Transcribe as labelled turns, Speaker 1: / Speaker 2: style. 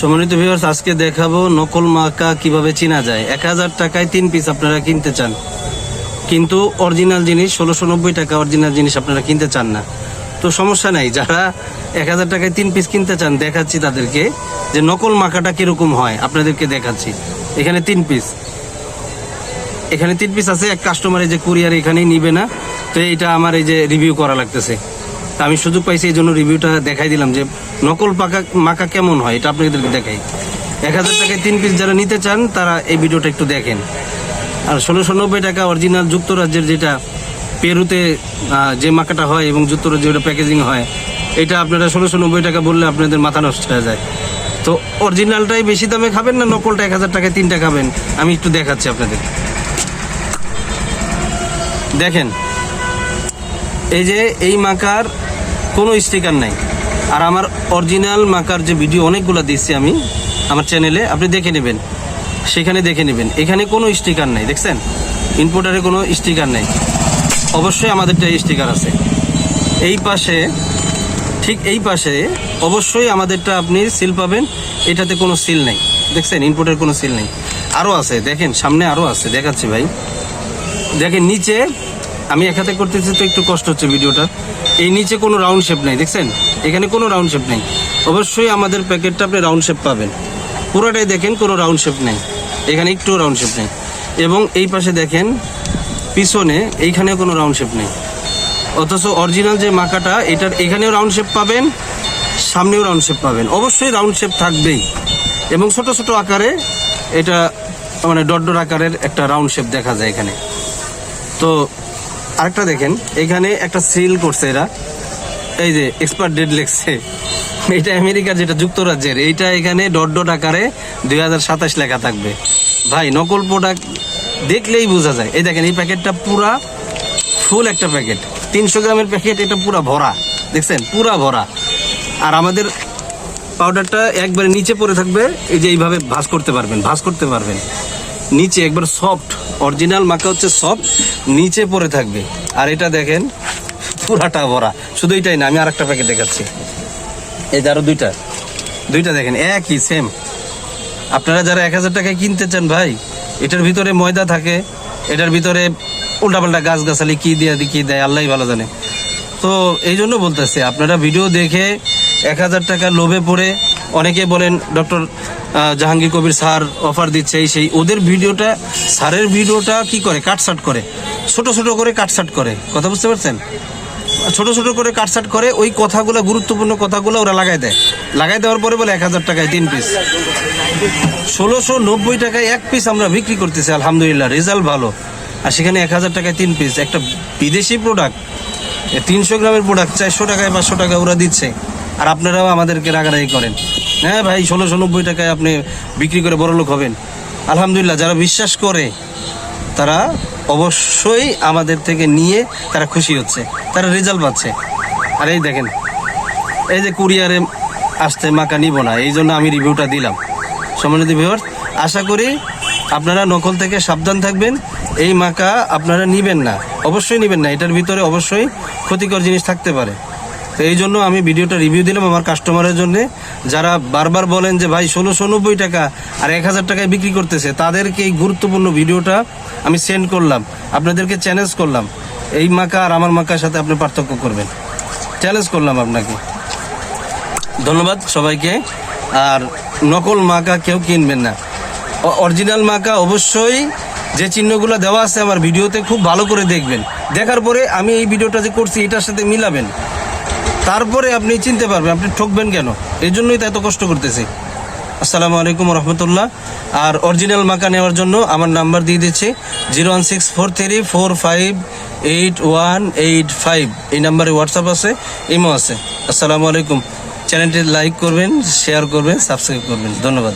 Speaker 1: সম্মানিত ভিউয়ার্স আজকে দেখাবো নকল মাকা কীভাবে চেনা যায়। এক হাজার টাকায় তিন পিস আপনারা কিনতে চান। কিন্তু অরিজিনাল জিনিস, ষোলোশো নব্বই টাকা অরিজিনাল জিনিস আপনারা কিনতে চান না। তো সমস্যা নাই, যারা এক হাজার টাকায় তিন পিস কিনতে চান, দেখাচ্ছি তাদেরকে যে নকল মাকাটা কীরকম হয়, আপনাদেরকে দেখাচ্ছি। এখানে তিন পিস এখানে তিন পিস আছে, এক কাস্টমার এই যে কুরিয়ার এখানেই নিবে না। তো এইটা আমার এই যে রিভিউ করা লাগতেছে। আমি সুযোগ পাইছি, এই জন্য রিভিউটা দেখাই দিলাম যে নকল পাকা মাকা কেমন হয়, এটা আপনাদেরকে দেখাই। এক হাজার টাকায় তিন পিস যারা নিতে চান, তারা এই ভিডিওটা একটু দেখেন। আর ষোলোশো নব্বই টাকা অরিজিনাল যুক্তরাজ্যের যেটা পেরুতে যে মাকাটা হয় এবং যুক্তরাজ্যে ওটা প্যাকেজিং হয়, এটা আপনারা ষোলোশো নব্বই টাকা বললে আপনাদের মাথা নষ্ট হয়ে যায়। তো অরিজিনালটাই বেশি দামে খাবেন না নকলটা এক হাজার টাকায় তিনটা খাবেন? আমি একটু দেখাচ্ছি আপনাদের। দেখেন, এই যে এই মাকার কোনো স্টিকার নাই। আর আমার অরিজিনাল মাকার যে ভিডিও অনেকগুলো দিচ্ছি আমি, আমার চ্যানেলে আপনি দেখে নেবেন। সেখানে দেখে নেবেন। এখানে কোনো স্টিকার নাই, দেখছেন? ইনপোর্টারে কোনো স্টিকার নেই। অবশ্যই আমাদেরটা স্টিকার আছে। এই পাশে, ঠিক এই পাশে, অবশ্যই আমাদেরটা আপনি সিল পাবেন। এটাতে কোনো সিল নেই। দেখছেন? ইনপোর্টের কোনো সিল নেই। আরও আছে, দেখেন, সামনে আরও আছে। দেখাচ্ছি ভাই। দেখেন, নিচে, আমি এক হাতে করতেছি তো একটু কষ্ট হচ্ছে ভিডিওটা এই নিচে কোনো রাউন্ড শেপ নেই দেখছেন এখানে কোনো রাউন্ড শেপ নেই অবশ্যই আমাদের প্যাকেটটা আপনি রাউন্ড শেপ পাবেন পুরোটাই দেখেন কোনো রাউন্ড শেপ নেই এখানে একটু রাউন্ড শেপ নেই এবং এই পাশে দেখেন পিছনে এইখানে কোনো রাউন্ড শেপ নেই অথচ অরিজিনাল যে মাকাটা এটার এখানেও রাউন্ড শেপ পাবেন সামনেও রাউন্ড শেপ পাবেন অবশ্যই রাউন্ড শেপ থাকবেই এবং ছোট ছোট আকারে এটা মানে ডট ডট আকারের একটা রাউন্ড শেপ দেখা যায় এখানে তো আরেকটা দেখেন, এখানে একটা সিল করছে এরা। এই যে এক্সপায়ার ডেট লেখছে। এটা আমেরিকার যেটা যুক্তরাজ্যের, এইটা এখানে ডট ডট আকারে দুই হাজার সাতাশ লেখা থাকবে। ভাই, নকল প্রোডাক্ট দেখলেই বোঝা যায়। এই দেখেন, এই প্যাকেটটা পুরা ফুল একটা প্যাকেট। তিনশো গ্রামের প্যাকেট, এটা পুরা ভরা। দেখছেন? পুরা ভরা। আর আমাদের পাউডারটা একবারে নিচে পড়ে থাকবে, এই যে এইভাবে ভাঁজ করতে পারবেন, ভাঁজ করতে পারবেন। নিচে একবার সফট অরিজিনাল মাকা হচ্ছে সফট নিচে পড়ে থাকবে। আর এটা দেখেন, পুরাটা ভরা। শুধু এটাই না, আমি আরেকটা প্যাকেট দেখাচ্ছি। এই যে আরও দুইটা। দুইটা দেখেন, একই সেম আপনারা যারা এক হাজার টাকায় কিনতে চান ভাই, এটার ভিতরে ময়দা থাকে, এটার ভিতরে উল্টাপাল্টা গাছ গাছালি কি দিয়ে, কি দেয় আল্লাহ ভালো জানে। তো এই জন্য বলতেছে, আপনারা ভিডিও দেখে এক হাজার টাকা লোভে পড়ে অনেকে বলেন doctor Jahangir Kabir sir offer দিচ্ছে এই সেই, ওদের ভিডিওটা, স্যারের ভিডিওটা কি করে? কাটসাট করে। ছোট ছোট করে কাটসাট করে। কথা বুঝতে পারছেন? ছোট ছোট করে কাটসাট করে, ওই কথাগুলো, গুরুত্বপূর্ণ কথাগুলো ওরা লাগাই দেয়। লাগাই দেওয়ার পরে বলে এক হাজার টাকায় তিন পিস ষোলোশো নব্বই টাকায় এক পিস আমরা বিক্রি করতেছি, আলহামদুলিল্লাহ রেজাল্ট ভালো। আর সেখানে এক হাজার টাকায় তিন পিস একটা বিদেশি প্রোডাক্ট তিনশো গ্রামের প্রোডাক্ট চারশো টাকায় পাঁচশো টাকা ওরা দিচ্ছে। আর আপনারাও আমাদেরকে রাগারাগি করেন। হ্যাঁ ভাই ষোলোশো নব্বই টাকায় আপনি বিক্রি করে বড় লোক হবেন। আলহামদুলিল্লাহ, যারা বিশ্বাস করে, তারা অবশ্যই আমাদের থেকে নিয়ে তারা খুশি হচ্ছে, তারা রেজাল্ট পাচ্ছে। আর এই দেখেন, এই যে কুরিয়ারে আসতে মাকা নিব না, এই জন্য আমি রিভিউটা দিলাম। সম্মানিত ভিউয়ার আশা করি আপনারা নকল থেকে সাবধান থাকবেন। এই মাকা আপনারা নিবেন না, অবশ্যই নেবেন না, এটার ভিতরে অবশ্যই ক্ষতিকর জিনিস থাকতে পারে। তো এই জন্য আমি ভিডিওটা রিভিউ দিলাম আমার কাস্টমারের জন্য। যারা বারবার বলেন যে, ভাই, ষোলোশো নব্বই টাকা আর এক হাজার টাকায় বিক্রি করতেছে, তাদেরকে এই গুরুত্বপূর্ণ ভিডিওটা আমি সেন্ড করলাম। আপনাদেরকে চ্যালেঞ্জ করলাম। এই মাকা আর আমার মাকার সাথে আপনি পার্থক্য করবেন। চ্যালেঞ্জ করলাম আপনাকে। ধন্যবাদ সবাইকে। আর নকল মাকা কেউ কিনবেন না। অরিজিনাল মাকা অবশ্যই যে চিহ্নগুলো দেওয়া আছে আমার ভিডিওতে খুব ভালো করে দেখবেন। দেখার পরে আমি এই ভিডিওটা যে করছি, এটার সাথে মিলাবেন। তারপরে আপনি চিনতে পারবেন, আপনি ঠকবেন কেন? এই জন্যই তো এত কষ্ট করতেছি। আসসালামু আলাইকুম রহমতুল্লাহ। আর অরিজিনাল মাকা নেওয়ার জন্য আমার নাম্বার দিয়ে দিচ্ছি, zero one six four three four five eight one eight five. এই নাম্বারে হোয়াটসঅ্যাপ আছে, ইমো আছে। আসসালামু আলাইকুম। চ্যানেলটি লাইক করবেন, শেয়ার করবেন, সাবস্ক্রাইব করবেন। ধন্যবাদ।